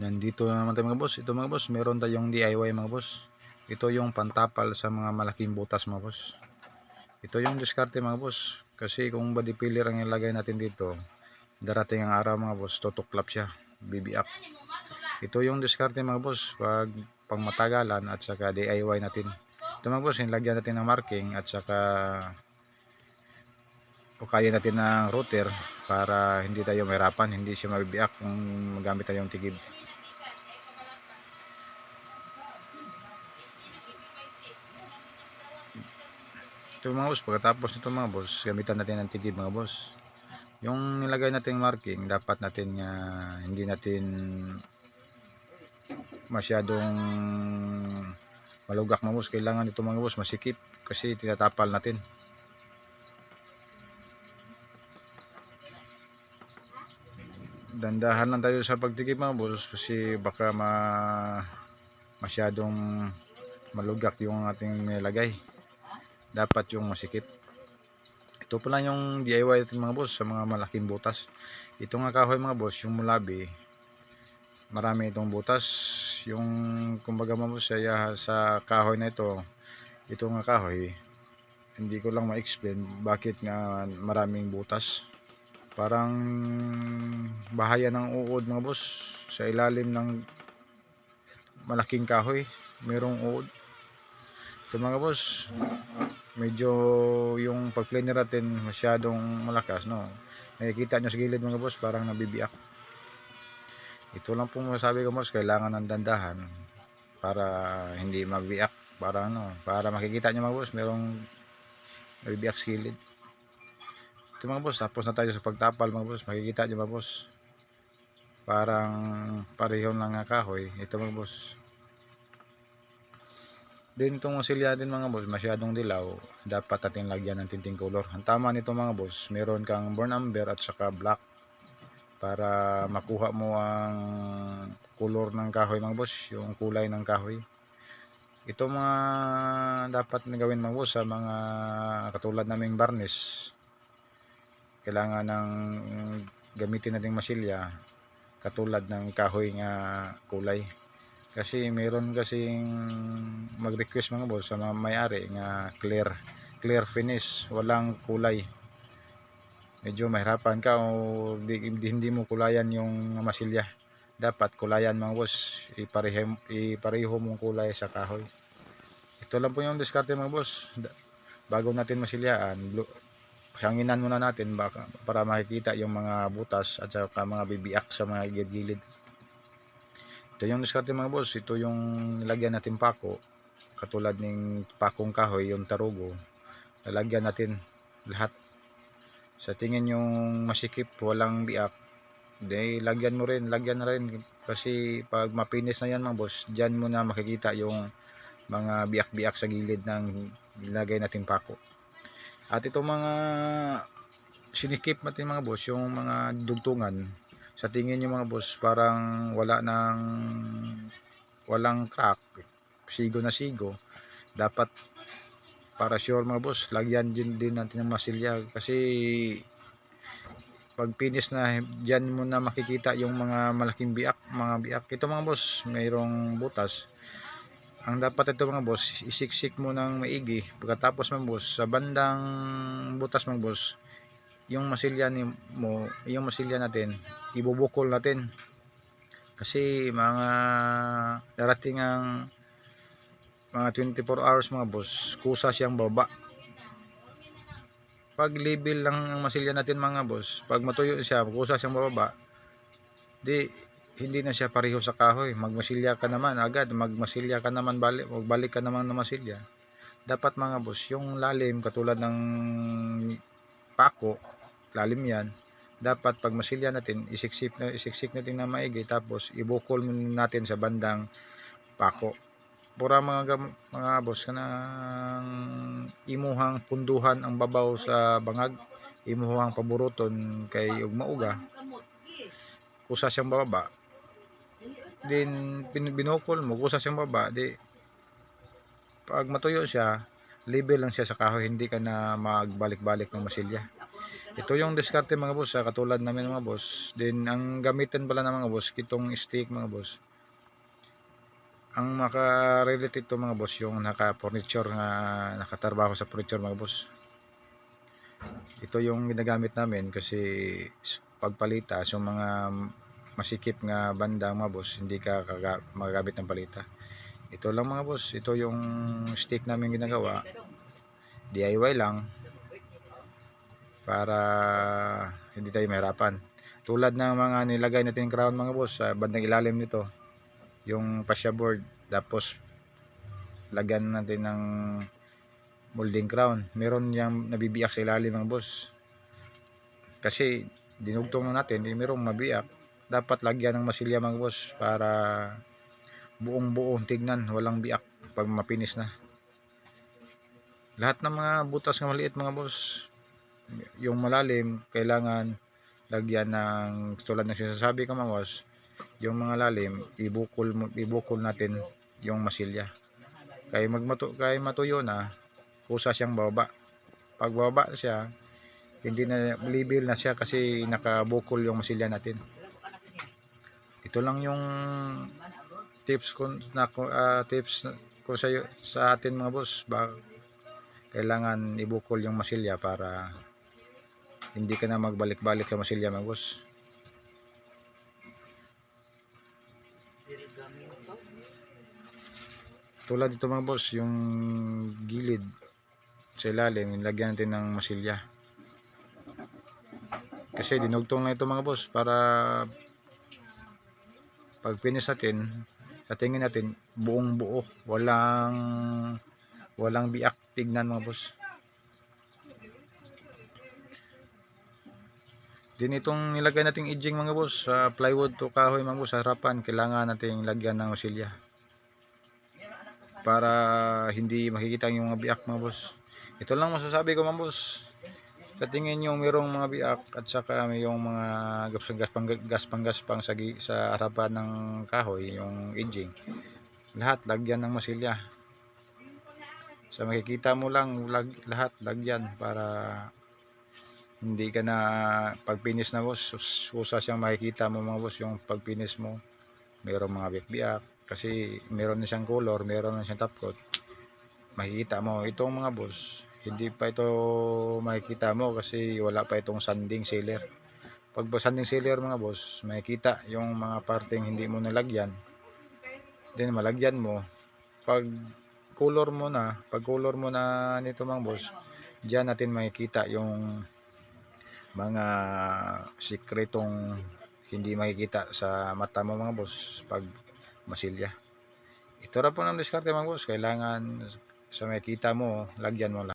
Nandito na naman tayo mga boss. Ito mga boss, meron tayong DIY mga boss. Ito yung pantapal sa mga malaking butas mga boss. Ito yung diskarte mga boss. Kasi kung body filler ang ilagay natin dito, darating ang araw mga boss, tutuklap siya. Bibiak. Ito yung diskarte mga boss pag pang matagalan at saka DIY natin. Ito mga boss, nilagyan natin ng marking at saka o kaya natin ng router para hindi tayo mahirapan, hindi siya mabibiak kung magamit tayong tigib. Ito mga boss, pagkatapos nito mga boss, gamitan natin ng tigib mga boss. Yung nilagay nating marking, dapat natin ah, hindi natin masyadong malugak mga boss. Kailangan ito mga boss masikip kasi tinatapal natin. dandahan lang tayo sa pagtigip mga boss kasi baka ma masyadong malugak yung ating nilagay dapat yung masikip. Ito pala yung DIY natin mga boss sa mga malaking butas. Ito nga kahoy mga boss yung mulabi. Marami itong butas. Yung kumbaga mga boss sa, sa kahoy na ito ito nga kahoy hindi ko lang ma-explain bakit nga maraming butas. Parang bahaya ng uod mga boss sa ilalim ng malaking kahoy merong uod ito mga boss medyo yung pag cleaner natin masyadong malakas no nakikita nyo sa gilid mga boss parang nabibiak ito lang po masabi ko boss kailangan ng dandahan para hindi mabiyak para ano para makikita nyo mga boss merong nabibiak sa gilid ito mga boss, tapos na tayo sa pagtapal mga boss. Makikita nyo mga boss. Parang pareho lang nga kahoy. Ito mga boss. Din itong silya din mga boss, masyadong dilaw. Dapat natin lagyan ng tinting color. Ang tama nito mga boss, meron kang burn amber at saka black. Para makuha mo ang color ng kahoy mga boss. Yung kulay ng kahoy. Ito mga dapat na gawin mga boss sa mga katulad naming varnish kailangan ng gamitin nating masilya katulad ng kahoy nga kulay kasi meron kasing mag-request mga boss sa may-ari nga clear clear finish. Walang kulay. Medyo mahirapan ka o di, hindi mo kulayan yung masilya. Dapat kulayan mga boss. Ipareho, ipareho mong kulay sa kahoy. Ito lang po yung diskarte mga boss. Bago natin masilyaan hanginan muna natin baka, para makikita yung mga butas at saka mga bibiak sa mga gilid-gilid. Ito yung diskarte mga boss, ito yung nilagyan natin pako, katulad ng pakong kahoy, yung tarugo. Lalagyan natin lahat. Sa tingin yung masikip, walang biak, di lagyan mo rin, lagyan na rin. Kasi pag mapinis na yan mga boss, dyan mo na makikita yung mga biak-biak sa gilid ng nilagay natin pako. At itong mga sinikip natin mga boss, yung mga dugtungan, sa tingin nyo mga boss, parang wala nang walang crack, sigo na sigo. Dapat para sure mga boss, lagyan din, din natin ng masilya kasi pag finish na dyan mo na makikita yung mga malaking biak, mga biak. Ito mga boss, mayroong butas ang dapat ito mga boss isiksik mo ng maigi pagkatapos mga boss sa bandang butas mga boss yung masilya ni mo yung masilya natin ibubukol natin kasi mga darating ang mga 24 hours mga boss kusa siyang baba pag level lang ang masilya natin mga boss pag matuyo siya kusa siyang bababa di hindi na siya pareho sa kahoy. Magmasilya ka naman agad, magmasilya ka naman balik, magbalik ka naman ng masilya. Dapat mga boss, yung lalim katulad ng pako, lalim yan. Dapat pag masilya natin, isiksik na isiksik natin na maigi tapos ibukol natin sa bandang pako. Pura mga mga boss kanang imuhang punduhan ang babaw sa bangag, imuhang paburuton kay ugma uga kusa siyang bababa din binukol mo kusa siyang baba di pag matuyo siya level lang siya sa kahoy hindi ka na magbalik-balik ng masilya Ito yung diskarte mga boss, ah, katulad namin mga boss. Then ang gamitin pala ng mga boss, kitong stick mga boss. Ang maka-relate ito mga boss, yung naka-furniture nga nakatrabaho sa furniture mga boss. Ito yung ginagamit namin kasi pagpalita so mga masikip nga banda mga boss, hindi ka magagamit ng palita. Ito lang mga boss, ito yung stick namin ginagawa. DIY lang para hindi tayo mahirapan. Tulad ng mga nilagay natin crown mga boss sa bandang ilalim nito, yung fascia board, tapos lagyan natin ng molding crown. Meron yung nabibiyak sa ilalim mga boss. Kasi dinugtong na natin, eh, merong mabiyak. Dapat lagyan ng masilya mga boss para buong buo tignan, walang biyak pag mapinis na. Lahat ng mga butas ng maliit mga boss, yung malalim, kailangan lagyan ng tulad ng sinasabi ko mga boss, yung mga lalim, ibukol, ibukol natin yung masilya. Kaya magmato, kaya matuyo na, kusa siyang bababa. Pag bababa siya, hindi na libil na siya kasi nakabukol yung masilya natin. Ito lang yung tips ko na ah, tips ko sa sa atin mga boss ba kailangan ibukol yung masilya para hindi ka na magbalik-balik sa masilya mga boss. Tulad dito mga boss, yung gilid sa ilalim, nilagyan natin ng masilya. Kasi dinugtong na ito mga boss para pag finish natin, sa tingin natin buong buo, walang walang biak tignan mga boss. Din itong nilagay nating edging mga boss sa plywood to kahoy mga boss sa harapan kailangan nating lagyan ng masilya para hindi makikita yung mga biak mga boss. Ito lang masasabi ko mga boss. Sa tingin nyo mayroong mga biak at saka yung mga gaspang gaspang gaspang sa, sa harapan ng kahoy, yung edging. Lahat lagyan ng masilya. Sa makikita mo lang lag, lahat lagyan para hindi ka na pag finish na boss, sus- susa siyang makikita mo mga boss yung pag finish mo. Mayroong mga biak-biak kasi meron na siyang color, meron na siyang top coat. Makikita mo itong mga boss, hindi pa ito makikita mo kasi wala pa itong sanding sealer. Pag sanding sealer mga boss, makikita yung mga parteng hindi mo nalagyan. Then malagyan mo. Pag color mo na, pag color mo na nito mga boss, diyan natin makikita yung mga sikretong hindi makikita sa mata mo mga boss pag masilya. Ito na po ng diskarte mga boss. Kailangan sa makikita mo, lagyan mo lang.